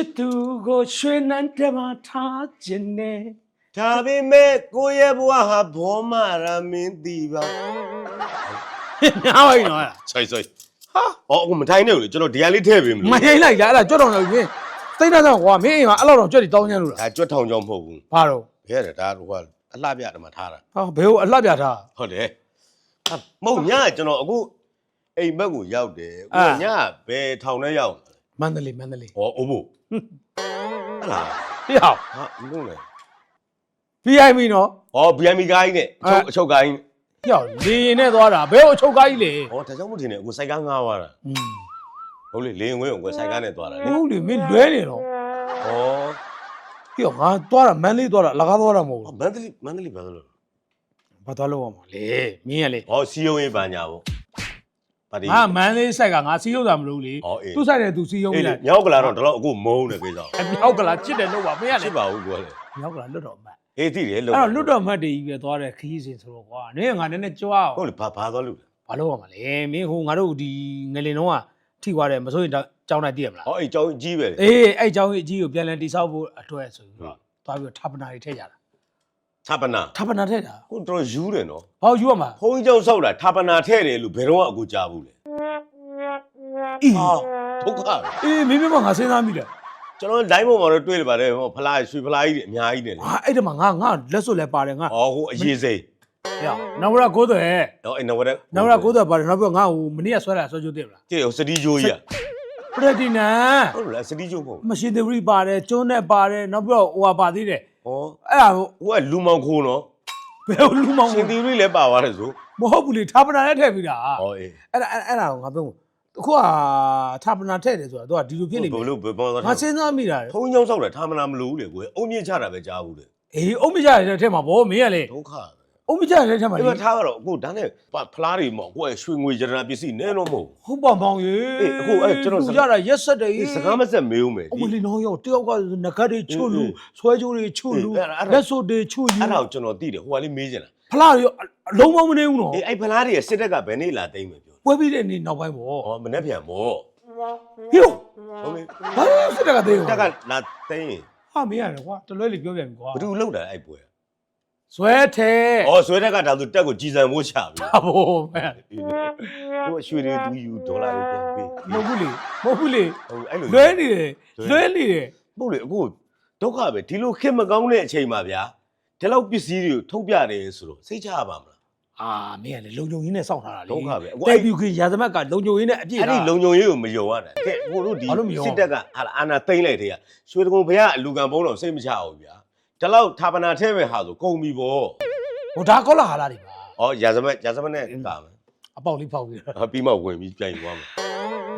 စ်သူကိုရွှေနန်းတက်မှာထားခြင်းနဲ့ဒါပေမဲ့ကိုယ့်ရဲ့ဘဝဟာဘောမရာမင်းတီပါညာပါရင်တော့အဲ့ဒါဆိုင်ဆိုင်ဟာအော်အခုမထိုင်နဲ့လို့ကျွန်တော်ဒီကလေးထည့်ပေးမမလို့ဟိမ့်လိုက်လားအဲ့ဒါကြွတ်တော်လို့ပြင်းသိတာတော့ကွာမင်းအိမ်မှာအဲ့လောက်တော့ကြွတ်တီတောင်းချမ်းလို့လားဒါကြွတ်ထောင်ကြောင်မဟုတ်ဘူးဘာတော့ဘယ်ရဒါဟိုကအလှပြတယ်မှာထားတာဟာဘယ်ကိုအလှပြထားဟုတ်တယ်ဟာမဟုတ်ညကကျွန်တော်အခုအိမ်ဘက်ကိုရောက်တယ်အာအခုညကဘယ်ထောင်ထဲရောက်မန္တလေးမန္တလေးဟောအိုးဖို့ ဟလာဟေ့ဟောဟာမလို့လေ VIP နော်ဟော BMI ကိုင်းနဲ့အချုပ်အချုပ်ကိုင်းဟေ့ဟောလေရင်နဲ့သွားတာဘယ်ကိုအချုပ်ကားကြီးလေဟောဒါကြောင့်မထင်နဲ့အခုစိုက်ကားငားသွားတာอืมဟုတ်လေလေရင်ဝဲကိုစိုက်ကားနဲ့သွားတာလေဟုတ်လေမင်းလွဲနေတော့ဟောဟေ့ဟောငါသွားတာမန္တလေးသွားတာအလကားသွားတာမဟုတ်ဟောဘူးမန္တလေးမန္တလေးဘာလို့လဲဘာသွားလို့ရမှာလေမင်းရလေဟောစီယုံရေးပါညာပေါ့ ပါတီငါမန္တလေးဆိုင်ကငါစီးရုံးတာမလို့လေဟောအေး သူ့ဆိုင်တဲ့သူစီးရုံးအေးနေလေလိုက်မြောက်ကလာတော့တော့အခုမုန်းတယ်ကိစ္စအမြောက်ကလာချစ်တယ်လို့ပါမင်းရလေဖြစ်ပါဘူးကွာလေမြောက်ကလာလွတ်တော်မှတ်အေးသိတယ်အဲ့လို့တော့လွတ်တော်မှတ်တွေကြီးပဲသွားတဲ့ခရီးစဉ်ဆိုတော့ကွာနင်းကငါနည်းနည်းကြွားအောင်ဟုတ်လေဘာဘာသွားလို့လဲဘာလို့ရမှာလဲမင်းဟိုငါတို့ဒီငလင်တော့ကထိသွားတယ်မစိုးရင်တော့ကြောင်းလိုက်တည်ရမလားဟောအေးကြောင်းကြီးပဲလေ အေးအဲ့ကြောင်းကြီးအကြီးကိုပြန်လည်တိဆောက်ဖို့အတွက်ဆိုပြီးတော့သွားပြီးတော့ထာပနာတွေထည့်ကြတာ ဌာပနာထာပနာထည့်တာကိုတော်ယူတယ်နော်ဘာလို့ယူရမှာဘုန်းကြီးကျောင်းဆောက်တာဌာပနာထဲ့တယ်လို့ဘယ်တော့မှအခုကြားဘူးလေအေးဟာဒုက္ခပဲအေးမင်းမင်းမငါစဉ်းစားမိတယ်ကျွန်တော်လိုင်းပေါ်မှာတော့တွေ့တယ်ပါတယ်ဟောဖလားရွှေဖလားကြီးတွေအများကြီးတယ်လေဟာအဲ့ဒီမှာငါငါလက်စွပ်လည်းပါတယ်ငါဟောဟိုအရေးစိမ့်ဟဲ့နဝရကိုသွဲဟောအဲ့နဝရက်နဝရကိုသွဲပါတယ်နောက်ပြီးတော့ငါဟိုမနေ့ကဆွဲတာဆွဲကြိုးတည်မလားကြည့်ဟိုစတီဂျိုးကြီးอ่ะပရတီနန်ဟုတ်လားစတီဂျိုးမဟုတ်မရှင်သေးဘူးပါတယ်ကျွန်းနဲ့ပါတယ်နောက်ပြီးတော့ဟိုဟာပါသေးတယ် ဟောအဲ့ဒါဟိုဟိုကလူမောင်ခိုးနော်ဘယ်လိုလူမောင်ရှင်သီရိလည်းပါသွားတယ်ဆိုမဟုတ်ဘူးလေထာပနာနဲ့ထည့်ပြီးတာဟောအေးအဲ့ဒါအဲ့အဲ့ဒါကိုငါပြောအခုကထာပနာထည့်တယ်ဆိုတာသူကဒီလိုဖြစ်နေဘပြီယ်လိုဘယ်ပေါ်သွားငါစဉ်းစားမိတာလေဘုန်းကြီးကျောင်းဆောက်တာဌာပနာမလို့ဘူးလေကိုယ်အုံမြင့်ချတာပဲကြားဘူးလေအေးအုံမကြရတဲ့ထက်မှာဗောမင်းကလေဒုက္ခပဲ အုံမကြရတဲ့ထက်မှာဒီလေမှာထားကတော့အခုဒါနဲ့ဖလားတွေမောကိုယ်ရွှေငွေရတနာပစ္စည်းနဲတော့မဟုတ် ဟုတ်ပါမောင်ရေအေးအခုအဲ့ကျွန်တော်လူကြတာရက်ဆက်တယ်ဘူးစကားမဆက်မေးဦးမယ်အဒီ မလီနောရောက်တယောက်ကငကတ်တွေချွတ်လူအေးဆွဲကြိုးတွေချွတ်လူအေးအဲ့ဒါအဲ့ဒါ လက်စွပ်တွေချွတ်ယူအဲ့ဒါကိုကျွန်တော်သိတယ်ဟိုကလေးမေးချင်တာဖလားရောအလုံးမမနေဘူးနော်အေးအဲ့ဖလားတွေစစ်တက်ကဘယ်နေ့လာသိမ့်မယ်ပြောပွဲပြီးတဲ့နေ့နောက်ပိုင်းဗောဟောမနေ့ပြန်မောဟေးဟုတ်ပြီဘာလို့စစ်တပ်ကသေးရောတက်ကလာသိမ့်ရင်ဟာမင်းရတယ်ကွာတလွဲလေးပြောပြန်ပြီကွာဘယ်သူလောက်တာအဲ့ပွဲ ဇွဲထဲဩဆွဲတက်ကဒါဆိုတက်ကိုကြည်စံမိုးချပြီဟာဗောမဲအေးလေသူကရွှေတွေသူယူဒေါ်လာတွေပြန်ပေးမဟုတ်ဘူးလေမဟုတ်ဘူးလေဟုတ်အဲ့လိုလွဲနေတယ်လွဲနေတယ်ဟုတ်လေအခုဒုက္ခပဲဒီလိုခက်မကောင်းတဲ့အချိန်မှာဗျာဒီလောက်ပစ္စည်းတွေကိုထုတ်ပြတယ်ဆိုတော့စိတ်ချရပါမလား အာမင်းကလေလုံခြုံရေးနဲ့စောင့်ထားတာလေဒုက္ခပဲအခုတဲအဲ့ပြူကရာသမက်ကလုံခြုံရေးနဲ့အပြည့်အဲ့ဒီလုံုံရေးကိုမယုံရတာကဲကိုတို့ဒီဘာလို့မယုံရစစ်တပ်ကဟာလာအာနာသိမ့်လိုက်တဲ့ကရွှေတကုံဘုရားအလူကံဘုံတော့စိတ်မချအောင်ဗျာ ဒီလောက်ဌာပနာထဲပဲဟာဆိုကုန်ပြီဗောဟိုဒါကောလာဟာလာတွေပါဩရာဇမက်ရာဇမက်နဲ့ကာမယ်အပေါက်လေးဖောက်ပြီးတော့ဟာပြီးမှဝင်ပြီးပြန်ယူသွားမယ်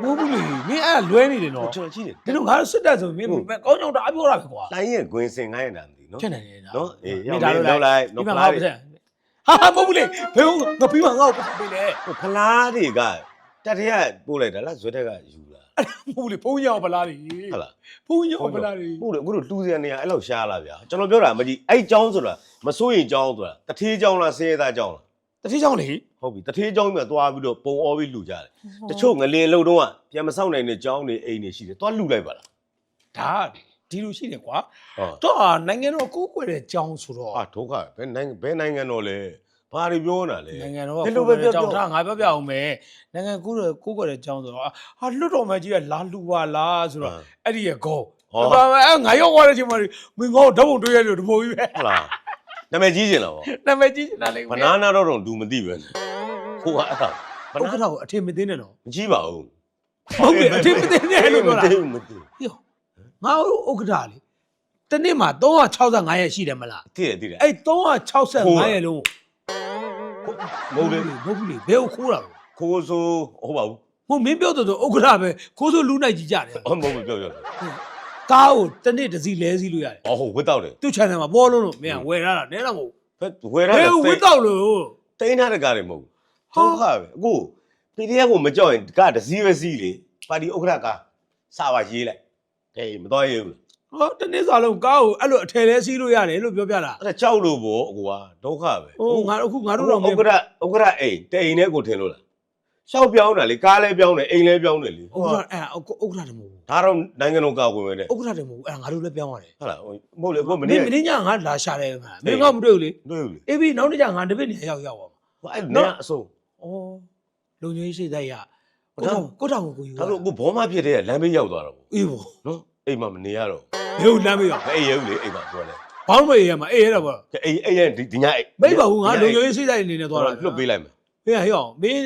မဟုတ်ဘူးလေမင်းအဲ့ဒါလွဲနေတယ်နော်ကျွန်တော်ကြည့်တယ်ဒီလိုငါတို့စစ်တပ်ဆိုမင်းဟုတ်ကောင်းကြောင်တအားပြောတာပဲကွာလိုင်းရဲ့ဂွင်စင်ခိုင်းရတာမသိနော်ဖြစ်နေတယ်နော်အေးမင်းရောက်ဒါလိုက်လို့လောက်လိုက်လိုက်ဒီနော်မှာဖငါ့လားကိုတွေပတ်ဟာမဟုတ်ဘူးလေဘယ်ဟိုငါပြီးမှငါ့ကိုပတ်ပေးလေဖလားတွေကတက်ထရပို့လိုက်တာလားဇွဲတက်ကယူ အဲ့ဒါမဟုတ်လေဘုံညောင်ဗလားတွေဟုတ်လားဘုံညောင်ဗလားတွေဟုတ်တယ်အခုတို့လူစရာနေရာအဲ့လောက်ရှားလားဗျာကျွန်တော်ပြောတာမကြည့်အဲ့ကြောင်းဆိုတာမစိုးရင်ကြောင်းဆိုတာတထေးကြောင်းလားဆင်းရဲသားကြောင်းလားတတိကြောင့်လေဟုတ်ပြီတထေးကြောင်းကြီးကသွားပြီးတော့ပုံအော်ပြီးလှူကြတယ်တချို့ငလင်လုံတော့ကပြန်မဆောက်နိုင်တဲ့ကြောင်းတွေအိမ်တွေရှိတယ်သွားလှူလိုက်ပါလားဒါဒီလိုရှိတယ်ကွာဟုတ်တော့နိုင်ငံတော်ကိုကိုွယ်တဲ့ကြောင်းဆိုတော့အာဒုက္ခဘယ်နိုင်ငံဘယ်နိုင်ငံတော်လဲ ဘာတွေပြောနေတာလဲနိုင်ငံတော်ကဒီလိုပဲပြောကြောပြောင်းထားငါပြောပြအောင်မယ်နိုင်ငံကိုးကိုးကွယ်တဲ့ကြောင်းဆိုတော့ဟာလွတ်တော်မကြီးကလာလူပါလားဆိုတော့အဲ့ဒီရဲ့ဂုံဟောဒါပေမဲ့အဲ့ငါရောက်သွားတဲ့အချိန်မှာမင်းငေါ့ဓာတ်ပုံတွေ့ရလို့တပိုးကြီးပဲဟုတ်လားနာမည်ကြီးကျင်လားဗောနာမည်ကြီးနေတာလေဘနာနာတော့တော့လူမသိပဲခိုးကအဲ့ဒါဘဥက္ကနာဋ္ဌကိုအထင်မသေးနဲ့နော်မကြီးပါဘူးဟုတ်ပြီအထင်မသေးနဲ့လို့ပြောတာမသိဘူးမသိဘူးဟေ့ငါတို့ဥက္ကဋ္ဌလေတနေ့မှာ365ရက်ရှိတယ်မလားသိတယ်သိတယ်အဲ့365ရက်လုံး မဟုတ်လေမဟုတ်ဘူးလေဘယ်ကိုခိုးတာလဲခိုးဆိုဟုတ်ပါဘူးဟိုမင်းပြောတော့ဥက္ကဋ္ဌပဲခိုးဆိုလူနိုင်ကြီးကြတယ်ဟုတ်မဟုတ်ပြောပြောကားကိုတနေ့တစ်စီးလဲစီးလို့ရတယ်ဟောဟုတ်ဝတ်တော့တယ်သူ့ channel မှာပေါ်လို့လို့မင်းကဝယ်ရတာနဲတော့မဟုတ်ဘယ်ဝယ်ရဘတာယ်ဝစ်တော့လို့တိန်းထားတဲ့ကားတွေမဟုတ်ဘူးဒုက္ခပဲအခု PDF ကိုမကြောက်ရင်ကတစည်းပဲစီးလေပါတီဥက္ကဋ္ဌကစာပါရေးလိုက်ဟေးမတော်ရေးဘူး ဟောတနေ့စာလုံးကားကိုအဲ့လိုအထယ်လဲစီးလို့ရတယ်လို့ပြောပြတာအဲ့ဒါကြောက်လို့ပေါ့အကူကဒုက္ခပဲဟိုငါအခုငါတို့တော့ဥက္ကဋ္ဌဥက္ကဋ္ဌအိမ်တိန်နဲ့ကိုထင်လို့လားရှောက်ပြောင်းတာလေကားလဲပြောင်းတယ်အိမ်လဲပြောင်းတယ်လေဥက္ကဋ္ဌအဲ့ဥက္ကဋ္ဌတယ်မဟုတ်ဘူးဒါတော့နိုင်ငံတော်ကာကွယ်မယ်တဲ့ဥက္ကဋ္ဌတယ်မဟုတ်ဘူးအဲ့ငါတို့လည်းပြောင်းရတယ်ဟုတ်လားမဟုတ်လေကိုမမနေ့င်းမင်းညငါလာရှာတယ်မှာမင်းငါမတွေ့ဘူးလေတွေ့ဘူးလေအေးပြီးနောက်နေ့ကျငါတပည့်နေရောက်ရောက်ပါမှာဟိုအဲ့နေအဆုံးဩလုံငွေရှိတဲ့ရကိုတောင်ကိုတောင်ကိုယူဒါတော့ကိုဘောမဖြစ်တဲ့လမ်းဘေးရောက်သွားတော့အေးဘောနော် အိမ်မှာမနေရတော့ဘယ်ကိုလမ်းမေးရမအိမ်ရဘူးလေအိမ်မှာပြောလဲဘောင်းမေးရမှာအေးရတော့ဗောအိမ်အိမ်ရဲ့ဒီဒီညအိမ်မိတ်ပါဘူးငါလုံငွေရှိတဲ့အနေနဲ့သွားတာလွတ်ပေးလိုက်မယ်ဟေးဟေးအောင်မင်း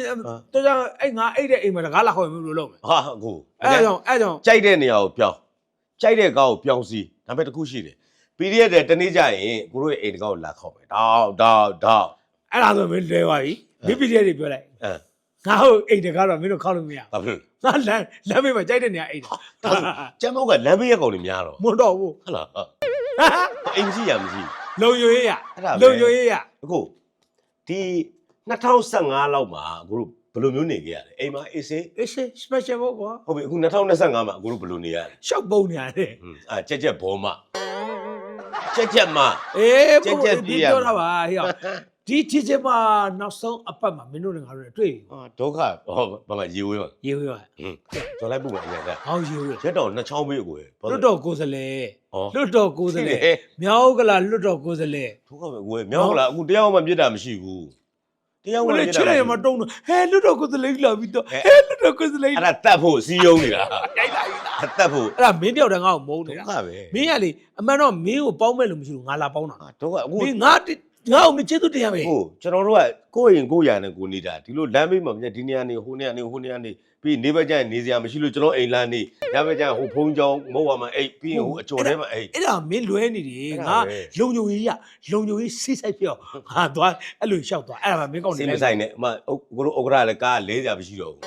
တော့ကြောင့်အဲ့ငါအဲ့တဲ့အိမ်မှာတကားလာခေါ်ရင်မလို့လုပ်မယ်ဟာကိုအဲ့ကြောင့်အဲ့ကြောင့်ကြိုက်တဲ့နေရာကိုပြောင်းကြိုက်တဲ့ကားကိုပြောင်းစီဒါပေမဲ့တစ်ခုရှိတယ် PDF တဲ့တနေ့ကျရင်ကိုတို့ရဲ့အိမ်တကားကိုလာခေါ်မယ်တောက်တောက်တောက်အဲ့ဒါဆိုမင်းလဲသွားပြီမိပီတဲ့တွေပြောလိုက်အဲ ငါဟုတ်အိမ်တကားတော့မင်းတို့ခောက်လို့မရဘာဖြစ်ငါလမ်းလမ်းမေးမှာကြိုက်တဲ့နေရာအိမ်တာကျမ်းမောက်ကလမ်းဘေးရက်ကောင်တွေများတော့မွန်တော့ဘူးဟုတ်လားဟုတ်အိမ်မရှိရမရှိလုံရွေးရအဲ့ဒါပဲလုံရွေးရအခုဒီ2015လောက်မှာကိုတို့ဘယ်လိုမျိုးနေကြရလဲအိမ်မှာအေးစေးအေးရှေ special ဘောကွာဟုတ်ပြီအခု2025မှာကိုတို့ဘယ်လိုနေရလဲရှောက်ပုံနေရတယ်ဟွန်းအာကြက်ကြက်ဘောမကြက်ကြက်မအေးကြက်ကြက်ပြေးရပြောတာပါဟေ့ အောင်ဒီတီချင်မှာနောက်ဆုံးအပတ်မှာမင်းတို့နဲ့ငါတို့နဲ့တွေ့ပြီအာဒုက္ခဟောဘာမှရေဝေးပါရေဝေးပါဟွန်းကျော်လိုက်ပုံမှန်အရင်ကဟောင်းရေဝေးရက်တော်နှစ်ချောင်းပေးကိုယ်လွတ်တော်ကိုယ်စလဲဟောလွတ်တော်ကိုယ်စလဲမြောက်ကလာလွတ်တော်ကိုယ်စလဲဒုက္ခပဲကိုယ်မြောက်လားအခုတရားမှပြစ်တာမရှိဘူးတရားမှကိုပြလေစ်ချစ်တာရမရှိမဘူးတုံးတော့ဟဲလွတ်တော်ကိုယ်စလဲလာပြီးတော့ဟဲ့ဟဲလွတ်တော်ကိုယ်စလဲအဲ့ဒါတတ်ဖို့စီယုံနေတာတိုက်လာပြီလားအတတ်ဖို့အဲ့ဒါမင်းတယောက်တည်းငါ့ကိုမုန်းဒုနေတာက္ခပဲမင်းကလေအမှန်တော့မင်းကိုပေါင်းမဲ့လို့မရှိဘူးငါလာပေါင်းတာအာဒုက္ခအခုမင်း ငါတိငါ့ကိုမချစ်သူတရားပဲဟုတ်ကျွန်တော်တို့ကကိုယ့်ရင်ကိုယ့်ရာနဲ့ကိုယ်နေတာဒီလိုလမ်းဘေးမှာမြတ်ဒီနေရာနေဟိုနေရာနေဟိုနေရာနေပြီးနေဘက်ကျရင်နေစရာမရှိလို့ကျွန်တော်အိမ်လမ်းနေညဘက်ကျရင်ဟိုဖုံးကြောင်းမဟုတ်ပါမှာအိတ်ပြီးရင်ဟိုအကျော်ထဲမှာအိတ်အဲ့ဒါမင်းလွဲနေတယ်အဲ့ဒါငါပဲလုံညုံကြီးရလုံညုံကြီးစိတ်ဆိုင်ပြောငါသွားအဲ့လိုရှောက်သွားအဲ့ဒါမှမင်းကောင်းနေစိတ်မလိုက်ဆိုင်နဲ့အမကိုတို့ဥက္ကရာလည်းကား၄စရာမရှိတော့ဘူး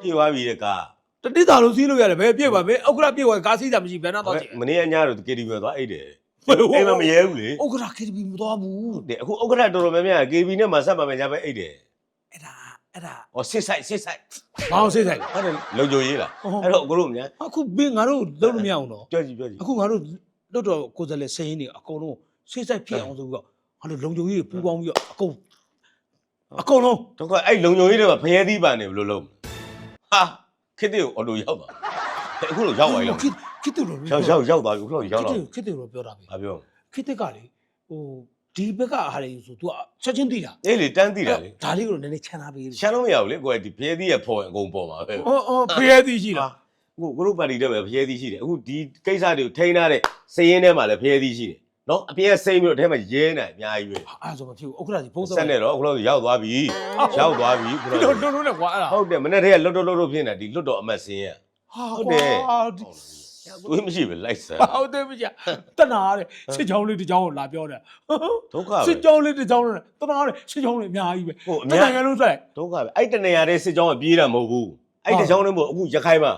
ပြေသွားပြီတဲ့ကားတတိတာလို့စီးလို့ရတယ်ဘယ်ပြည့်ပါမင်းဥက္ကရာပြည့်သွားကားစီးတာမရှိဘယ်တော့တော့ကြည့်မနေ့ကညတော့ KTV မှာသွားအိတ်တယ် အိမ်အိမ်မှာမရဲဘူးလေဥက္ကရာ KTV မသွားဘူးတဲ့အခုဥက္ကရာတော်တော်များများ KTV နဲ့မှာဆက်ပါမယ်ညဘက်အိတ်တယ်အဲ့ဒါအဲ့ဒါဟောစစ်ဆိုင်စစ်ဆိုင်ဘာအောင်စိတ်ဆိုင်ဟုတ်တယ်လုံကြရေးလားဟုတ် အဲ့တော့ကိုတို့မြန်အခုဘင်းငါတို့လုံးလို့မရအောင်တော့ပြောကြည့်ပြောကြည့် အခုငါတို့လွတ်တော်ကိုယ်စားလှယ်ဆင်းရင်းနေအကုန်လုံးစိတ်ဆိုင်ဖြစ်အောင်ဆိုပြီးတော့ငါတို့လုံခြုံရေးပူပေါင်းပြီးတော့အကုန်အကုန်လုံးတော့ကအဲ့လုံကြရေးတွေမှာဖျဲသီးပါနေဘယ်လိုလုပ်မလဲဟာခစ်တဲ့ကိုအော်တိုရောက်သွားအခုလို့ရောက်သွားပြီလား ခစ်ခစ်တူလို့ရောက်ရောက်ရောက်သွားပြီခုလောက်ရောက်တော့ခစ်တူလို့ပြောတာပဲဘာပြောခစ်တက်ကလေဟိုဒီဘက်ကအားလေဆို तू ချက်ချင်းသိတာအေးလေတန်းတည်တာလေဒါလေးကိုလည်းနည်းနည်းချမ်းသာပေးရှမ်းလို့မရဘူးလေကိုယ်ကဒီဖျဲသီးရပေါ်ရင်အကုန်ပေါ်မှာပဲအော်အော်ဖေးသည်ရှိတာအခုကိုတို့ပါတီတဲ့ပဲဖျဲသီးရှိတယ်အခုဒီကိစ္စတွေကိုထိန်းထားတဲ့စည်ရင်းထဲမှာလည်းဖျဲသီးရှိတယ်နော်အပြင်ကစိမ့်ပြီးတော့အထဲမှာရဲနေအများကြီးပဲအဲ့ဆိုမဖြစ်ဘူးဥက္ကရာကြီးဘုံဆက်နေတော့အခုလောက်ရောက်သွားပြီရောက်သွားပြီခုဒီလောလိုက်လုံးလုံးနဲ့ကွာအဲ့ဒါဟုတ်တယ်မနေ့တည်းကလွတ်တော့လွတ်တော့ဖြစ်နေတာဒီလွတ်တော့အမတ်စင်းရဟာဟုတ်တယ် ဒီ တွေးမရှိပဲလိုက်စမ်း ဟုတ်တယ်မကြတနာတဲ့စစ်ကြောင်းလေးတစ်ကြောင်းကိုလာပြောတယ်ဒုက္ခပဲစစ်ကြောင်းလေးတစ်ကြောင်းနဲ့တနာတဲ့စစ်ကြောင်းလေးအများကြီးပဲဟုတ်အတများနိုင်ငံလုံးဆိုင် ဒုက္ခပဲအဲ့တနေရာတဲ့စစ်ကြောင်းကပြေးတာမဟုတ်ဘူးအဲ့တကြောင်းလည်းမဟုတ်အခုရခိုင်မှာ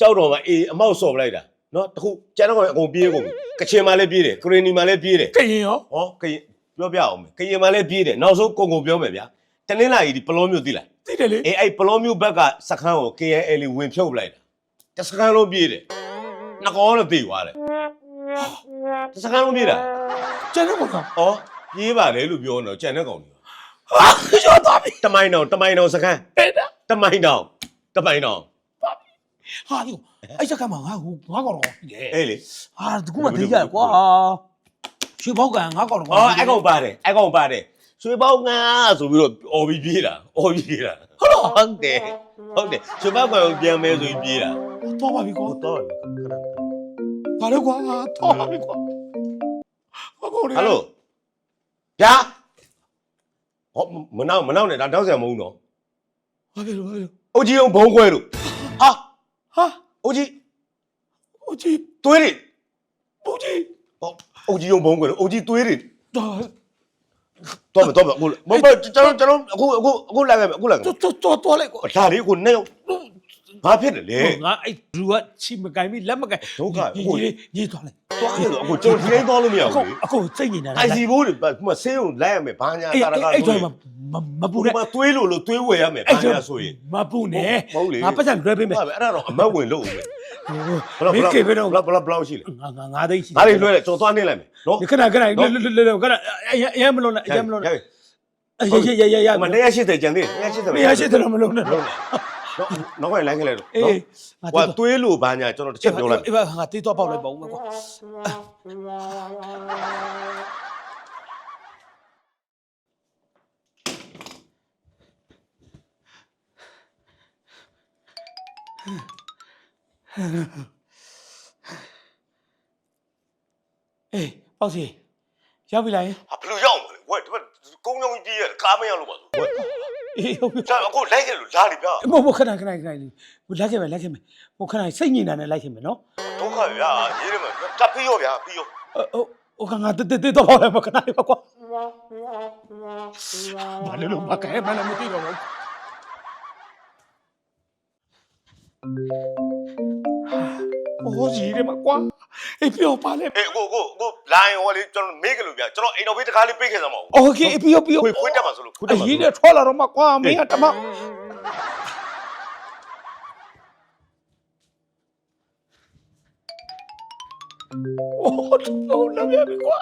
ကြောက်တော်မှာအေးအမောက်စော်ပလိုက်တာနော်တခုကျန်တော့ကအကုန်ပြေးကုန်ပြီကချင်မှာလည်းပြေးတယ်ကရင်နီမှာလည်းပြေးတယ်ကရင်ရောဟောကရင်ပြောပြအောင်မယ်ကရင်မှာလည်းပြေးတယ်နောက်ဆုံးကုန်ကုန်ပြောမယ်ဗျာတနင်္လာရီဒီပလောမျိုးသိလားသိတယ်လေအေးအဲ့ပလောမျိုးဘက်ကစခန်းကို KNL ဝင်ဖြုတ်ပလိုက်တာတစခန်းလုံးပြေးတယ် နှကောင်တော့ပြေးသွားတယ်တစခန်းလုံးပြေးတာကျန်တဲ့ကောင်ကဩပြေးပါလေလို့ပြောတော့ကြံတဲ့ကောင်တွေဟာကျော်သွားပြီတမိုင်းတောင်တမိုင်းတောင်စခန်းတဲ့တာတမိုင်းတောင်တမိုင်းတောင်ဟာဒီအဲ့ချက်ကမှငါဟိုငါကောင်တော့ပြီလေအေးလေဟာဒီကူမှသိကြရကွာရွှေဘောက်ကန်ငါကောင်တော့ဩအဲ့ကောင်ပါတယ်အဲ့ကောင်ပါတယ်ရွှေပေါင်းငါဆိုပြီးတော့អော်ပြီးပြေးတာអော်ပြီးပြေးတာဟုတ်လားဟုတ်တယ်ဟုတ်တယ်ရွှေပေါင်းကောင်ပြန်မဲဆိုပြီးပြေးတာတော့ပါပြီကွာဟုတ်တော့ ဘာလဲကွာတော့ပါပြီကွာဘာကောင်လဲဟယ်လိုဗျာဟောမနောက်မနောက်နဲ့ဒါတောက်ဆရာမဟုတ်တော့ဘာဖြစ်လို့ဘာဖြစ်လို့အိုကြီးအောင်ဘုံခွဲလို့ဟာဟာအိုကြီးဟိုကြီးသွေးတွေဟိုကြီးဟောအိုကြီးအောင်ဘုံခွဲလို့အိုကြီးသွေးတွေတော့တော့မတော့မအခုမဟုတ်ကျွန်တော်ကျွန်တော်အခုအခုအခုလာခဲ့မယ်အခုလာခဲ့မယ်တော့တော့တော့လိုက်ကွာဒါလေးကိုနဲ့ ဘာဖြစ်တယ်လဲငါအဲ့လူကချီမကင်ပြီလက်မကင်ဒုက္ခညီဟိုညီညီသွားလိုက်သွားရတော့အခုကျွန်တော်ဒီတိုင်းသွားလို့မရအခုဘူးလေအခုစိတ်နေတာအိုင်စီဘိုးတွေဒီမှာဆေးုံလိုက်ရမယ်ဘာညာအဲ့တာရကအဲ့အဲ့ဆိုတော့ရင်မမပူဘူးနဲ့မှာသွေးလို့လို့သွေးဝယ်ရမယ်ဘာညာဆိုရင်မပူနဲ့ဟုတ်လေငါပတ်စံလွှဲပေးမယ်ဟုတ်ပဲအဲ့ဒါတော့အမတ်ဝင်လို့မယ်ဘယ်မင်းကေပဲတော့ဘယ်ဘယ်ဘယ်ရှိလဲငါငါငါသိရှိငါလေးလွှဲတယ်ကျွန်တော်သွားနေလိုက်မယ်နော်ခဏခဏခဏခဏခဏခဏအရင်အရင်မလုံးနဲ့အရင်မလုံးနဲ့အေးရရရရအမ180ကျန်သေးတယ်180မရရှိတယ်တော့မလုံးနဲ့လုံးတော့ နောက်ကနေလိုက်ခဲ့လိုက်တော့အေးဟိုသွေးလို့ဘာညာကျွန်တော်တစ်ချက်ပြောလိုက်အေးပါငါတေးတော့ပေါက်လိုက်ပါဦးမယ်ကွာအေးပေါ့စီရောက်ပြီလားယင်ဟာဘယ်လိုရောက်မလဲဝက်ဒီဘက်ကုန်းကြောင်းကြီးပြည့်ရကားမရောက်လို့ပါဆိုဝက် အေးဟုတ်ပြီဒါအခုလိုက်ခဲ့လို့လာလိဗျာမဟုတ်ခဏခဏခဏလေးဟိုလိုက်ခဲ့မယ်လိုက်ခဲ့မယ်ဟိုခဏစိတ်ညစ်နေတာနဲ့လိုက်ခဲ့မယ်နော်ဒုက္ခဗျာရေးတယ်မှာတပ်ပြီးရောဗျာပြီးရောဟိုဟိုကငါတေးတေးတော့ပေါက်လိုက်ပါခဏလေးပါကွာဘာလို့လို့မကဲမလည်းမသိတော့ဘူးโอ้ကြီးတယ်မကွာ အေးပြောပါလေ အေးကိုကိုကိုလိုင်းဟောလေကျွန်တော်မေးကြလို့ဗျာကျွန်တော်အိမ်တော်ဘေးတကားလေးပိတ်ခဲ့စမ်းမအောင် โอเคပြောပြော ခွေခွေးတက်ပါဆိုလို့ခွေးတက် အ ပါ ကြီးနဲ့ထွက်လာတော့မကွာမင်းကတမโอ้တော့လာပြပြီကွာ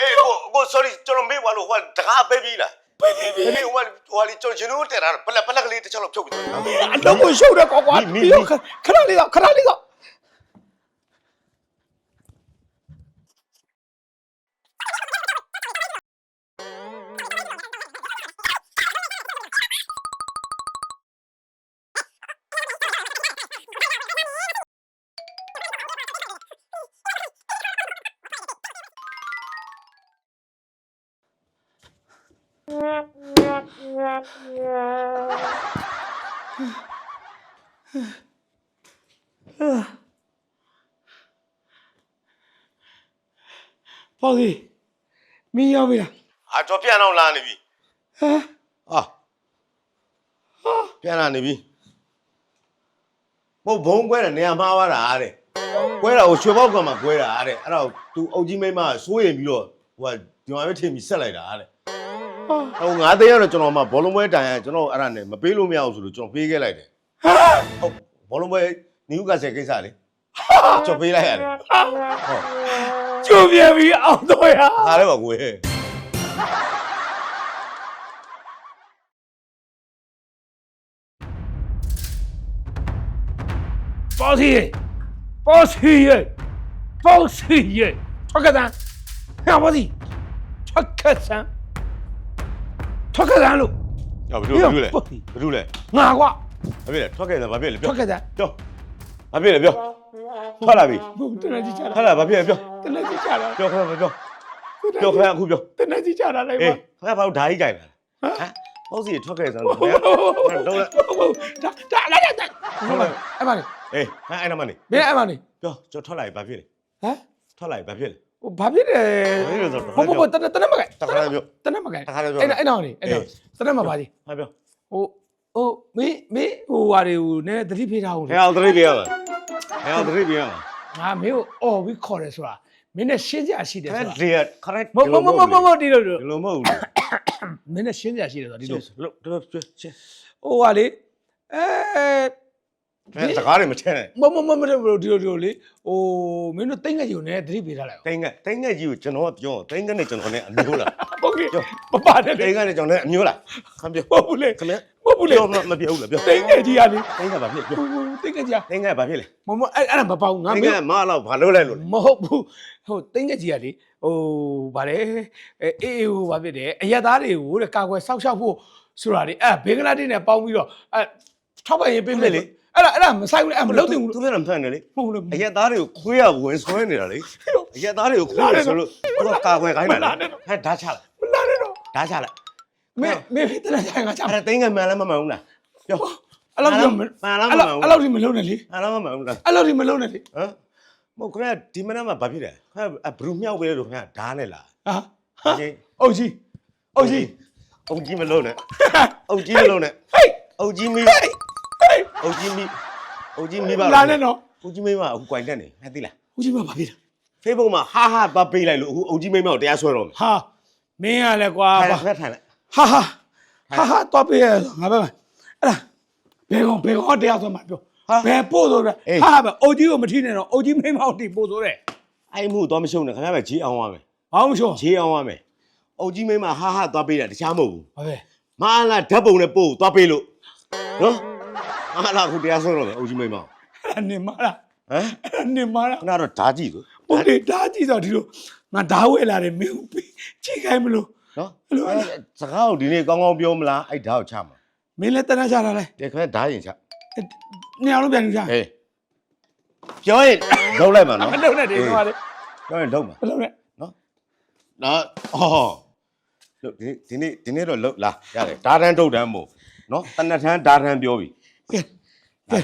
အေးကိုကို sorry ကျွန်တော်မေးသွားလို့ဟိုတကားပိတ်ပြီလားပိတ်ပြီဟိုဟိုဟိုလေကျွန်တော်ရှင်တို့တက်တာပလက်ပလက်ကလေးတစ်ချက်လောက်ဖြုတ်ပြီး အလုံးကိုရှုပ်တယ်ကွာကွာပြောခဏလေးတော့ခဏလေးတော့ ပေါ့စီမင်းရောက်ပြီလားအာတော့ပြန်အောင်လာနေပြီဟမ်အာပြန်လာနေပြီဘုံဘုံကွဲတယ်နေရာမှားသွားတာတဲ့ကွဲတာကိုရွှေပေါက်ကမှကွဲတာတဲ့အဲ့ဒါကို तू အုပ်ကြီးမိမစိုးရင်ပြီးတော့ဟိုကဒီမှာပဲထင်ပြီးဆက်လိုက်တာတဲ့ ဟိုငါးသိန်းကတော့ကျွန်တော်မှဘောလုံးပွဲတိုင်ရကျွန်တော်အဲ့ဒါနဲ့မပေးလို့မရအောင်ဆိုလို့ကျွန်တော်ပေးခဲ့လိုက်တယ်ဟာဟုတ်ဘောလုံးပွဲနယူကာဆယ်ကိစ္စလေကျွန်တော်ပေးလိုက်ရတယ်ဟုတ်ကျုပ်ပြပြီအောင်တော့ရအားလည်းပါကွယ်ပေါ့စီပေါ့စီပေါ့စီထွက်ကြတယ်ဟဲ့ပေါ့စီထွက်ကြစမ်း ထွက်ကြတယ်လို့ဟောဘယ်လိုဘယ်လိုလဲဟုတ်ပြီဘယ်လိုလဲငါကွာဘာဖြစ်လဲထွက်ခဲ့တယ်ဘာဖြစ်လဲပြောထွက်ကြတယ်ပြောဘာဖြစ်လဲပြောထွက်လာပြီဘုတနကြီးချထွက်တာလာဘာဖြစ်လဲပြောတနကြီးချတာပြောခဏပြောပြောခဏအခုပြောတနကြီးချတာလိုက်အေးပါ ခဏဘာလို့ဓာကြီးကြိုင်လာဟမ်ဟုတ်စီထွက်ခဲ့စမ်းလို့ဗျာတော့လဲဒါဒါလာလာအဲ့မအဲ့မနေအေးဟမ်အဲ့နာမနေမင်းအဲ့မနေပြောကျွန်တော်ထွက်လာပြီဘာဖြစ်လဲဟမ်ထွက်လာပြီဘာဖြစ်လဲ ဟိုဘာဖြစ်လဲဘာဖြစ်လဲဆိုတော့ဘုဘဘတနတနမကဲတခါလည်းပြောတနမကဲတခါလည်းပြောအဲ့အဲ့နော်နေအဲ့နော်တနမပါကြီးဟာပြောဟိုဟိုမင်းမင်းဟိုဟာတွေကိုနည်းသတိပေးထားအောင်ဟဲ့အောင်တရိပ်ပြရမှာဟဲ့အောင်တရိပ်ပြရမှာငါမင်းကိုအော်ပြီးခေါ်တယ်ဆိုတာမင်းနဲ့ရှင်းစရာရှိတယ်ခဏဆိုတာဒီခဏမမမမမဒီလိုလိုဒီလိုမဟုတ်ဘူးမင်းနဲ့ရှင်းစရာရှိတယ်ဆိုတာဒီလိုလို့တော့ချင်းဟိုဟာလေအဲ အဲတကားတွေမထည့်နဲ့မမမမဒီလိုဒီလိုလေဟိုမင်းတို့တိတ်ငယ်ကြီးကိုနည်းသတိပေးထားလိုက်အောင်တိုင်းကတိုင်းကကြီးကိုကျွန်တော်ကပြောတိုင်းကနဲ့ကျွန်တော်နဲ့အမျိုးလားဟုတ်ကဲ့မပါတယ်လေတိုင်းကနဲ့ကျွန်တော်နဲ့အမျိုးလားခမ်းပြောဟုတ်ဘူးလေခင်ဗျဟုတ်ဘူးလေပြောမပြောဘူးလားပြောတိတ်ငယ်ကြီးကလေတိုင်းကဘာဖြစ်ပြောဟိုတိတ်ငယ်ကြီးကတိုင်းကဘာဖြစ်လဲမမအဲ့အဲ့ဒါမပေါ့ငါတိုင်းမကင်းမတော့ဘာလုပ်လိုက်လို့လဲ မဟုတ်ဘူးဟိုတိတ်ငယ်ကြီးကလေဟိုဗါလေအေးအေးဟိုဗာဖြစ်တယ်အရက်သားတွေကိုတဲ့ကာကွယ်စောက်ရှောက်ဖို့ဆိုတာလေအဲ့ဘေးကလာတင်းနဲ့ပေါင်းပြီးတော့အဲ့ထောက်ပံ့ရေးပေးမယ်လေ အဲ့ဒါအဲ့ဒါမဆိုင်ဘူးလေအဲ့မလုပ်သင့်ဘူးသူပြန်တော့ဖန်တယ်လေဟုတ်ဘူးလေအရက်သားတွေကိုခွေးရဝင်ဆွဲနေတာလေအရက်သားတွေကိုခွေးရဆိုလို့သူကကာကွယ်ခိုင်းတာလေဟဲ့ဓာတ်ချလိုက်မလာနဲ့တော့ဓာတ်ချလိုက်မင်းမင်းဖိတနာဆိုင်ကချအဲ့ဒါတိုင်းကမှန်လားမမှန်ဘူးလားပြောအဲ့လောက်ကြီးမမှန်လားမအဲ့မှလောက်န်ဘူးအဲ့လောက်ကြီးမလုံးနဲ့လေမှန်လားမမှန်ဘူးလားအဲ့လောက်ကြီးမလုံးနဲ့လေဟမ်မဟုတ်ခရဒီမနက်မှာဘာဖြစ်လဲခရဘရူမြောက်ပေးလို့ခင်ဗျာဓာတ်နဲ့လားဟာဟာအုတ်ကြီးအုတ်ကြီးအုတ်ကြီးမလုံးနဲ့အုတ်ကြီးမလုံးနဲ့ဟေး အုတ်ကြီးမီဟေးဟေး အုတ်ကြီးမီအုတ်ကြီးမီပါလာနဲ့တော့အုတ်ကြီးမီမအခုကွိုင်တက်နေဟဲ့သိလားအုတ်ကြီးမပါပြီလား Facebook မှာဟာဟာသွားပေးလိုက်လို့အခုအုတ်ကြီးမီမကိုတရားစွဲတော့မယ်ဟာမင်းကလည်းကွာထိုင်ဘာလိုက်ထိုင်လိုက်ဟာဟာဟာဟာတော့ပြရငါပဲအဲ့ဒါဘယ်ကောင်ဘယ်ကောင်တရားဆိုမှပြောဘယ်ပို့ဆိုလဲဟာပဲအုတ်ကြီးကိုမထိနဲ့တော့အုတ်ကြီးမိမောက်တိပို့ဆိုတယ်အဲ့မှုသွားမရှုံနဲ့ခင်ဗျားပဲဂျေးအောင်ရမယ်ဘာမှမရှုံးဂျေးအောင်ရမယ်အုတ်ကြီးမင်းမဟာဟာသွားပေးတာတခြားမဟုတ်ဘူးဘာပဲမဟာလာဓာတ်ပုံနဲ့ပို့သွားပေးလို့နော် မဟာလာခုတရားဆုံးတော့မယ်အုတ်ကြီးမင်းမဟမ်အဲ့ဒါနေမလားအဲ့ဒါနေမလားခဏတော့ဓာကြည့်လို့ဘုလေဒါကြည့်တော့ဒီလိုငါဓာဝဲလာတယ်မင်းကိုပြီးချိန်ခိုင်းမလို့နော်အဲ့လိုအဲ့လိုအဲ့စကားကိုဒီနေ့ကောင်းကောင်းပြောမလားအဲ့ဓာတ်ကိုချမှာမင်းလည်းတန်းတန်းချတာလဲတကယ်ဓာတ်ရင်ချနေအောင်လို့ပြန်ယူချဟေးပြောရင်လုံးလိုက်မှာနော်မလုပ်နဲ့ဒီကွာလေပြောရင်လုံးမှာမလုပ်နဲ့နော်အော်လို့ဒီဒီနေ့ဒီနေ့တော့လုံးလာရတယ်ဓာတ်တန်းထုတ်တန်းမို့နော်တနက်ထန်းဓာတ်တန်းပြောပြီ ကဲကဲ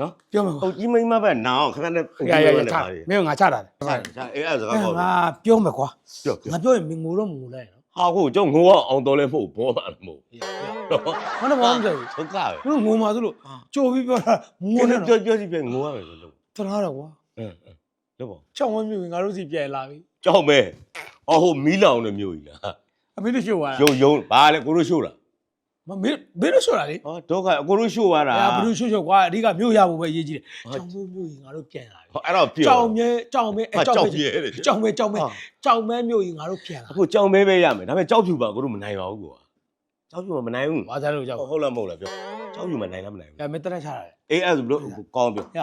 နော်ပြောမှာအုတ်ကြီးမင်းမပဲနာအောင်ခဏနဲ့အုတ်ရကြီးရမရင်းနဲ့ချပါလေမင်းကငါချတာလေချာအေးအဲ့စကားအဲ့ကောငါပြောမယ်ကွာပြောပြောငါပြောရင်မင်းငိုတော့မငိုလိုက်နော်ဟာကိုကျုံငိုအောင်တော်လဲမဟုတ်ဘောပါလားမဟုတ်မနဘောမကြောက်ဟုတ်ကဲ့ဘူးငိုမှာသလိုကြိုပြီးပြောတာငိုငိုနေနေတော့ပြောပြောစီပြန်ငိုရမယ်လို့လို့သနာတော့ကွာအင်းလို့ပေါ့ချောင်းဝမျိုးငါတို့စီပြန်လာပြီကြောက်မဲအော်ဟိုမီးလောင်တဲ့မျိုးကြီးလားအမေတို့ရှို့သွားတာယုံယုံဘာလဲကိုတို့ရှို့တာ မမင်းမင်းတို့ရှို့တာလေဟောဒုက္ခအကိုတို့ရှို့သွားတာအဲဘလူးရှို့ရှို့ကွာအဓိကမြို့ရဖို့ပဲအရေးကြီးတယ်ချောင်းဝမျိုးငါတို့ပြန်လာပြီဟောအဲ့တော့ပြောကြောင်မဲကြောင်မဲအဲဟာကြောင်ကြောက်မဲပြဲတယ်ကြောင်မဲကြောင်မဲဟာကြောင်မဲမျိုးကြီးငါတို့ပြန်လာအခုကြောင်မဲပဲရမယ်ဒါပေမဲ့ကြောက်ဖြူပါကိုတို့မနိုင်ပါဘူးကွာကြောက်ဖြူမနိုင်ဘူးဘာသာလို့ကြောက်ဟုတ်လားမဟုတ်လားပြောကြောက်ဖြူမနိုင်လားမနိုင်ဘူးအဲမင်းတက်တက်ချတာလေအေးအဲ့ဒါဆိုလို့ကောင်းပြောဟဲ့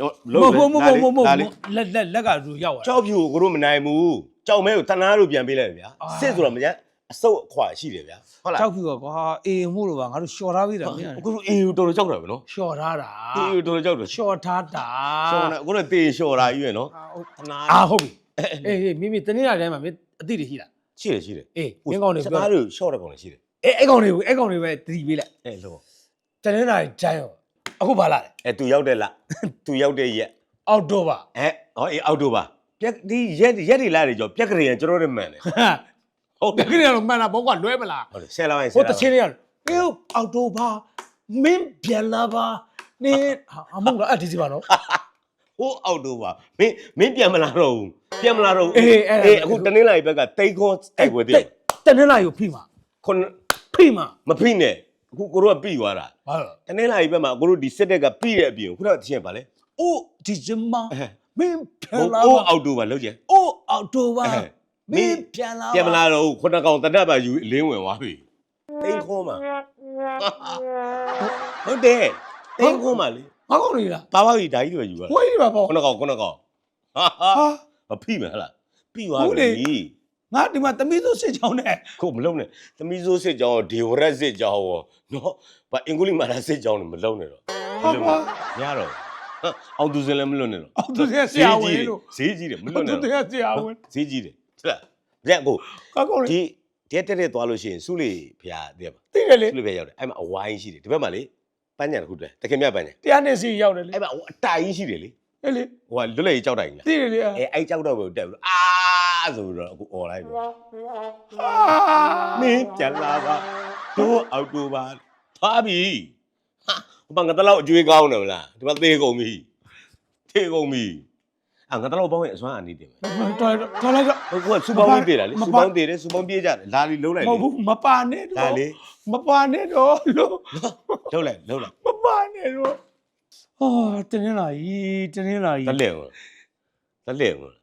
နော်မဟုတ်မဟုတ်မဟုတ်မဟုတ်ဒါလေးလက်လက်လက်ကလူရောက်သွားကြောက်ဖြူကိုကိုတို့မနိုင်ဘူးကြောက်မဲကိုတနာလို့ပြန်ပေးလိုက်ဗျာအာစစ်ဆိုတော့မရ အစုပ်အခွာရှိတယ်ဗျာဟုတ်လားကြောက်ပြီကွာအေးမှုလို့ပါငါတို့ရှော့ထားပြီတာမင်းကိုတို့အေးတော်တော်ကြောက်တာပဲနော်ရှော့ထားတာအေးတော်တော်ကြောက်တယ်ရှော့ထားတာရှော့နေကိုတို့တေးရှော့တာကြီးရယ်နော်တနာအာဟုတ်ပြီအေးအေးမိမိတနေ့တိုင်းမှာမင်းအတိတွေရှိတာရှိတယ်ရှိတယ်အေးမင်းကောင်တွေစပြောကားတွေရှော့တဲ့ကောင်တွေရှိတယ်အေးအဲ့ကောင်တွေကိုအဲ့ကောင်တွေပဲတတိပေးလိုက်အဲ့လို့တနေ့တိုင်းဂျိုင်းရောအခုပါလာတယ်အဲ့သူရောက်တဲ့လားသူရောက်တဲ့ရက်အောက်တိုဘာအဲဟောအေးအောက်တိုဘာပြက်ဒီရက်ရက်တွေလာတယ်ကြောပြက်ကလေးကကျွန်တော်တို့မှန်တယ် ဟာဟုတ်ဘယ်ကနေတော့မှန်တာဘောကလွဲမလားဟုတ်တယ်ဆယ်လာပိုင်းဆဟိုယ်တလာချင်းတွေကအေးအောက်တိုဘာမင်းပြန်လာပါနေဟာအမုန်းတော့အဲ့ဒီစီပါနော်ဟိုအောက်တိုဘာမင်းမင်းပြန်မလာတော့ဘူးပြန်မလာတော့ဘူးအေးအဲ့ဒါအေးအခုတနင်္လာရီဘက်ကတိတ်ခွန်တိုက်ွယ်သေးတယ်တနေ့လိုက်ကိုဖိမှာခုနဖိမှာမဖိနဲ့အခုကိုတို့ကပြီးသွားတာဘာလို့တနင်္လာရီဘက်မှာကိုတို့ဒီစစ်တက်ကပြီးတဲ့အပြင်ခုနကတချင်းပါလေအိုးဒီဇင်ဘာအဲမင်းပြန်ဟိုလာအိုးပါအောက်တိုဘာလောက်ကျအိုးအောက်တိုဘာအဲ မင်းပြန်လာပြန်မလာတော့ဘူးခုနကောင်တနက်ပါယူအလင်းဝင်သွားပြီတိတ်ခွန်မှာဟုတ်တယ်တိတ်ခွန်မှာလေငါကောင်းနေလားပါပါကြီးဓာကြီးတွေယူသွားဝေးပါပေါ့ခုနကောင်ခုနကောင်ဟာဟာဟာမဖိမယ်ဟလားပြီးသွားဟုတ်လေပြီငါဒီမှာသမီးစိုးစစ်ချောင်းနဲ့ခုမလုံးနဲ့သမီးစိုးစစ်ကြောင်းဒေဝရက်စစ်ကြောင်းရောနော်ဘာအင်္ဂုလိမာလာစစ်ကြောင်းလည်းမလုံးနဲ့တော့မလုံးနဲ့မရတော့ဘူးဟမ်အောင်သူစင်လည်းမလွတ်နဲ့တော့အောက်သူရဲ့ဆရာဝန်လို့ဈေးကြီးတယ်မလွအောတ်က်နဲ့သူတော့ရဲ့ဆရာဝန်ဈေးကြီးတယ် ဟုတ်လားကြက်ကိုကောကောင်းလေဒီတက်တက်တက်သွားလို့ရှိရင်စုလေးဖျားတဲ့ပါသိတယ်လေစုလေးဖျားရောက်တယ်အဲ့မှာအဝိုင်းရှိတယ်ဒီဘက်မှာလေပန်းညာတစ်ခုတည်းတခင်မြတ်ပန်းညာတရားနဲ့စီရောက်တယ်လေအဲ့မှာဟိုအတိုင်ကြီးရှိတယ်လေဟဲ့လေဟိုကလွတ်လေကြောက်တိုင်ကြီးလားသိတယ်လေဟာအဲအဲ့ကြောက်တော့ပဲတက်ပြီးတော့အာဆိုပြီးတော့အခုអော်လိုက်တယ်မင်းပြန်လာပါတို့အောက်တိုဘာထားပြီဟာဟိုမှာငါတလောက်အကျွေးကောင်းတယ်မလားဒီမှာသေးကုန်ပြီသေးကုန်ပြီ အာငါတလောက်ပေါင်းရင်အစွမ်းအနည်းတယ်မယ်တော်တော်လိုက်တော့ဟိုကစူပေါင်းပြေးတာလေမစူပါပေါင်းပြေးတယ်စူပေါင်းပြေးကြတယ်လာလီလုံးလိုက်မလေ ဟုတ်ဘူးမပါနဲ့လာတော့လေ မပါနဲ့တော့လို့လုံးလိုက်လုံးလိုက်မပါနဲ့တော့အော်တင်းလာကြီးတင်းလာကြီးတလဲဝင်တလဲဝင်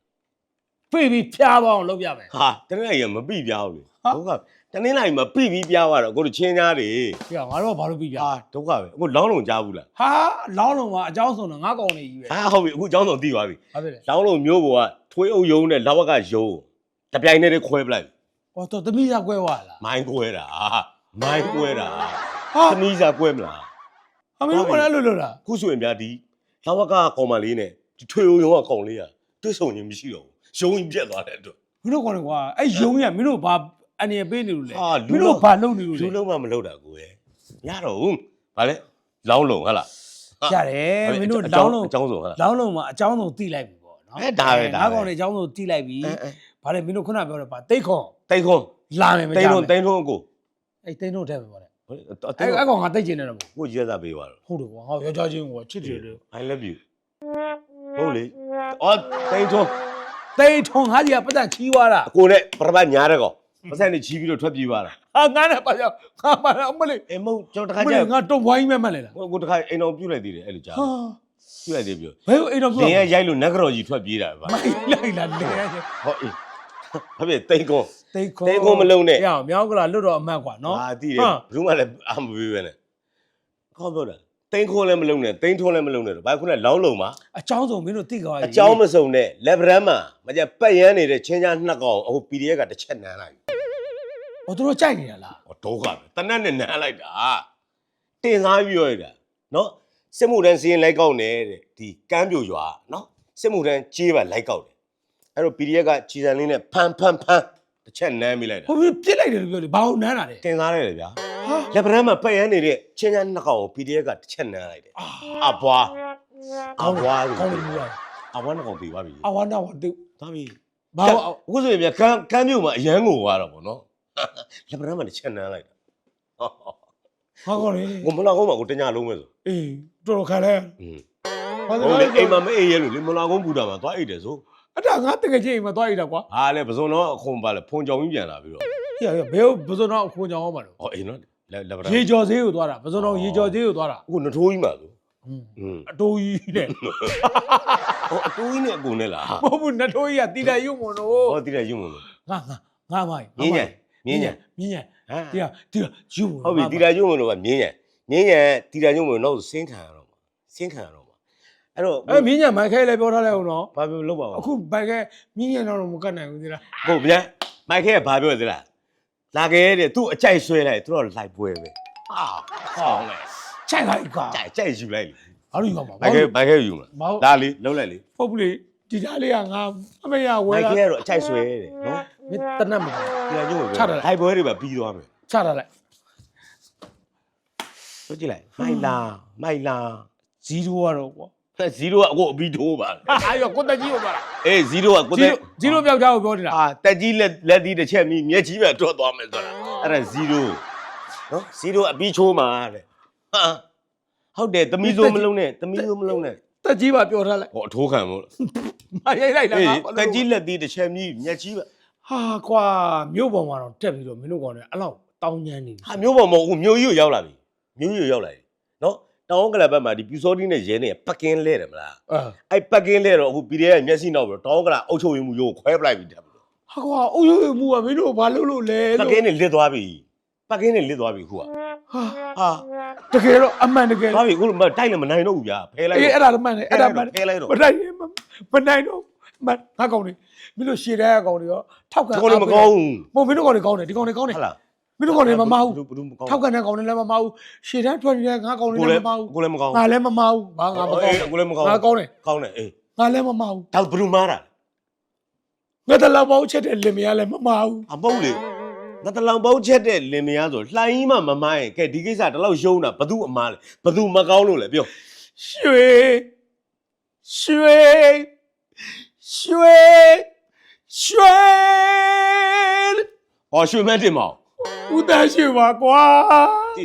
ပြေးပြီးဖျားပါအောင်လုပ်ပြမယ် ဟာတနင်္လာရီကမပြပြအောင်လေဟာဒုက္ခ တနင်္လာရီမှာပြပြီးပြသွားတော့ကိုတို့ချင်းသားတွေပြငါတို့ကဘာလို့ပြပြဟာဒုက္ခပဲအခုလောင်းလုံးကြားဘူးလားဟာလောင်းလုံးမှာအကြောင်းဆုံးတော့ငါကောင်နေကြီးပဲဟာဟုတ်ပြီအခုအကြောင်းဆုံးသိသွားပြီဟုတ်ပြီလောင်းလုံးမျိုးပေါ်ကထွေးအုပ်ယုံနဲ့လောက်ဝက်ကယုံတပြိုင်တည်းတည်းခွဲပလိုက်ဟောတော့သမီးစားကွဲသွားလားမိုင်းကွဲတာမိုင်းကွဲတာဟာသမီးစားကွဲမလားအမေတို့ကလည်းလွတ်လွတ်လားခုဆိုရင်ဗျာဒီလောက်ဝက်ကကောင်မလေးနဲ့ဒီထွေးအုပ်ယုံကကောင်လေးอ่ะတွေ့ဆုံခြင်းမရှိတော့ဘူးယုံပြက်သွားတဲ့အတွက်မင်းတို့ကောင်ကွာအဲ့ယုံရမင်းတို့ဘာ အန်ရပေးနေလို့လေဟာလူလို့ဘာလုပ်နေလို့လူလဲလုံးမမလုပ်တာကိုရဲ့ရတော့ဘူးဗာလဲလောင်းလုံးဟုတ်လားရတယ်မင်းတို့လောင်းလုံးအကြောင်းဆုံးဟုတ်လား လောင်းလုံးမှာအကြောင်းဆုံးတိလိုက်ပြီပေါ့နော်အဲဒါပဲဒါပဲ ငါကောင်တွေအကြောင်းဆုံးတိလိုက်ပြီဘာလဲမင်းတို့ခုနပြောတယ်ပါတိတ်ခေါ်တိန်ခွန်းလာမယ်မတိန်ကြခွန်းဘူးတိန်ခွန်းကိုအဲ့တိတ်တော့ထည့်ပဲပေါ့လေဟုတ်လားတိအဲ့န်ခွအဲ့န်းကောင်ငါတိတ်ကျင်နေတော့ကိုရွက်သားပေးပါတော့ဟုတ်တယ်ကွာဟောယောက်ျားချင်းကွာချစ်တယ်လို့ I love you ဟုတ်လေအော်တိန်ခွန်းတိတ်ထုံငါကြီးကပတ်သက်ချီးွားတာအကိုနဲ့ပြပတ်ညားတဲ့ကောင် ပတ်စံနဲ့ကြီးပြီးတော့ထွက်ပြေးပါလားဟာငါနဲ့ပါရောက်ငါပါတော့အမလေးအမဟုတ်ကျွန်တော်တခါမကျလေးငါတော့ဝိုင်းမဲ့မှတ်လေလားဟိုကိုတခါအိမ်တော်ပြုတ်လိုက်သေးတယ်အဲ့လိုကြားဟာပြုတ်လိုက်သေးပြီဘယ်လိုအိမ်တော်ပြုတ်လင်းရရိုက်လို့နတ်ကတော်ကြီးထွက်ပြေးတာပါမိုက်လိုက်လားလင်းရဟောအေးဘာဖြစ်တိန်ကုန်းတိန်ကုန်းတိန်ကုန်းမလုံးနဲ့ရအောင်မြောင်းကလာလွတ်တော့အမှတ်ကွာနော်ဟာတိတယ်ဘူးမှလည်းအာမပေးပဲနဲ့ခေါ်ပြောတာတိန်ခိုးလည်းမလုံးနဲ့တိန်ထိုးလည်းမလုံးနဲ့တော့ဘာခုနကလောင်းလုံးမှာအချောင်းစုံမင်းတို့သိကြပါရဲ့အချောင်းမစုံနဲ့လက်ဗရန်မှာမကြက်ပတ်ရမ်းနေတဲ့ချင်းချားနှစ်ကောင်အခု PDF ကတစ်ချက်နမ်းလိုက် ဟောသူတို့ကြိုက်နေတာလားဟောဒုက္ခပဲတနတ်နဲ့နန်းလိုက်တာတင်စားပြီးပြောရတာနော်စစ်မှုတန်းစီရင်လိုက်ကောက်နေတဲ့ဒီကမ်းပြိုရွာနော်စစ်မှုတန်းကြေးပါလိုက်ကောက်တယ်အဲ့တော့ PDF ကခြေစံလေးနဲ့ဖန်ဖန်ဖန်တစ်ချက်နန်းမိလိုက်တာဟိုပြစ်လိုက်တယ်လို့ပြောလေဘာလို့နန်းတာလဲတင်စားရတယ်ဗျာဟာလက်ဗရမ်းမှာပတ်ရမ်းနေတဲ့ချင်းချာနှစ်ကောင်ကို PDF ကတစ်ချက်နန်းလိုက်တယ်အာအဘွားအဘွားကောင်းတယ်ဘူးလားအဘွားနှစ်ကောင်ပြေးသွားပြီအဝါနာဝတူသွားပြီဘာဘာလို့အခုဆိုရင်ဗျကမ်းကမ်းမြို့မှာအရန်ကိုသွားတော့ဗောနော် လက်ဗရမ်းမှာတစ်ချက်နန်းလိုက်တာ ဟာကောင်းလေ ကိုမလာကုန်းမှာကိုတညလုံးပဲဆို အေးတော်တော်ခံလဲ อืม ဘာ ဟုတ်လေအိမ်မှာမအေးရဲလို့လေမလာကုန်းဘူတာမှာသွားအိတ်တယ်ဆို အဲ့ဒါငါတကယ်ချင်းအိမ်မှာသွားရတာကွာ ဟာလေပစုံတော့အခုံပါလေဖုန်ကြောင်ကြီးပြန်လာပြီးတော့ ဟေ့ဟေ့ဘယ်ဘယ်စုံတော့ခွန်ကြောင်အောင်ပါလို့ ဟောအိမ်နော်လက်လက်ဗရမ်း ရေကျော်ဈေးကိုသွားတာဘယ်စုံတော့ရေကျော်ဈေးကိုသွားတာ အခုနထိုးကြီးမှာဆို อืม อืม အတိုးကြီးနဲ့ ဟောအတူကြီးနဲ့အကုန်နဲ့လား မဟုတ်ဘူးနထိုးကြီးကတီတယ်ရုံမလို့ ဟောတိတယ်ရုံမလို့ ငါငါငါမိုင်း မြင်းညံ မြင်းညံမြင်းညံဟာတီးတီးယူမဟုတ်ပြီတိတယ်ရုံမလို့ကမြင်းညံမြင်းညံတိတယ်ရုံမလို့နောက်စင်းခံရတော့မှာစင်းခံရတော့မှာအဲ့တော့အဲမြင်းညံမိုက်ခဲလည်းပြောထားလိုက်အောင်နော်ဘာပြောလို့ပါဦးအခုဘိုက်ခဲမြင်းညံတော့မကတ်နိုင်ဘူးသီလားကိုဗျာမိုက်ခဲကဘာပြောသလားလာခဲ့တဲ့သူ့အကြိုက်ဆွဲလိုက်သူတော့လိုက်ပွဲပဲဟာဟောင်းလေခြိုက်လိုက်ကွာကြိုက်ကြိုက်ယူလိုက်လေဘာလို့ယူမှာမိုက်ခဲမိုက်ခဲယူမဘာလားဒါလေးလုံးလိုက်လေဟုတ်ဘူးလေဒီသားလေးကငါအမေရဝဲမိုက်လာခဲကတော့အကြိုက်ဆွဲတယ်နော် မင်းတနတ်မကောပြန်ညို့ပဲချတယ်လိုက်ပွဲတွေပါပြီးသွားမယ်ချတာလိုက်တို့ကြည့်လိုက်မိုက်လာမိုက်လာဇီးရိုးကတော့ကွာ0ကအခုအပြီးထိုးပါအာရောကိုတက်ကြီးကိုပါလားအေး0ကကိုဇီးတဲ့ရိုးဇီးရိုးပြောက်ကြကိုပြောနေတာအာတက်ကြီးလက်လက်ဒီတစ်ချက်မြည်မျက်ကြီးပဲတော့သွားမယ်ဆိုတာအဲ့ဒါ0နော်0အပြီးချိုးမှာတဲ့ဟာဟုတ်တယ်သမီးစိုးမလုံးနဲ့သမီးစိုးမလုံးနဲ့တက်ကြီးပါပြောထားလိုက်ဟောအထိုးခံမို့မရိုက်လိုက်တာအေးငါတက်ကြီးလက်သေးတစ်ချက်မြည်မျက်ကြီးပဲ ဟာကွာမြို့ပေါ်မှာတော့တက်ပြီးတော့မင်းတို့ကောင်တွေအဲ့လောက်တောင်းညမ်းနေပြီဟာမျိုးပေါ်မဟုတ်ဘူးမျိုးကြီးကိုရောက်လာပြီမျိုးကြီးကိုရောက်လာပြီနော်တောင်ကလပ်ဘက်မှာဒီပြူစောတီးနဲ့ရဲနေပတ်ကင်းလဲတယ်မလားအာအဲ့ပတ်ကင်းလဲတော့အခု PDF ရဲ့မျက်စိနောက်ပြီးတော့တောင်ကလပ်အုပ်ချုပ်ရေးမှုရိုးကိုခွဲပလိုက်ပြီတက်ပြီးတော့ဟာကွာအုတ်ရွေးမှုကမင်းတို့ဘာလုပ်လို့လဲပတ်ကင်းနဲ့လစ်သွားပြီပတ်ကင်းနဲ့လစ်သွားပြီခုကဟာဟာတကယ်တော့အမှန်တကယ်သွားပြီအခုမတိုက်လည်းမနိုင်တော့ဘူးဗျာဖဲလိုက်အေးအဲ့ဒါတော့မှန်တယ်အဲ့ဒါမှန်တယ်ဖဲလိုက်တော့ မနိုင်ရင်မမနိုင်တော့ မငါကောင်တွေမင်းတို့ရှေ့တဲ့ကောင်တွေရောထောက်ကန်ဒီကောင်လည်းမကောင်းဘူးမဟုတ်မင်းတို့ကောင်တွေကောင်းတယ်ဒီကောင်တွေကောင်းတယ်ဟုတ်လားမင်းတို့ကောင်တွေမမဟုတ်ဘယ်သူမကောင်းထောက်ကန်တဲ့ကောင်တွေလည်းမမဟုတ်ရှေ့တန်းထွက်နေတဲ့ငါကောင်တွေကိုလလည်းည်းမမဟုတ်ကိုလည်းမကောင်းငါလည်းမမဟုတ်ဘာငါမကောင်းအေးကိုလည်းမကောင်းငါကောင်းတယ်ကောင်းတယ်အေးငါလည်းမမဟုတ်ဒါဘယ်သူမားတာငါတလောက်ပေါင်းချက်တဲ့လင်မယားလည်းမမဟုတ်အပုတ်လေငါတလောင်ပေါင်းချက်တဲ့လင်မယားဆိုလှိုင်းကြီးမှမမိုင်းကဲဒီကိစ္စတလောက်ရှုံးတာဘသူအမားလဲဘသူမကောင်းလို့လဲပြောရွှေရွှေ ရွှေရွှေဟောရွှေမန်းတင်မောင်ဦးသားရွှေပါကွာဒီ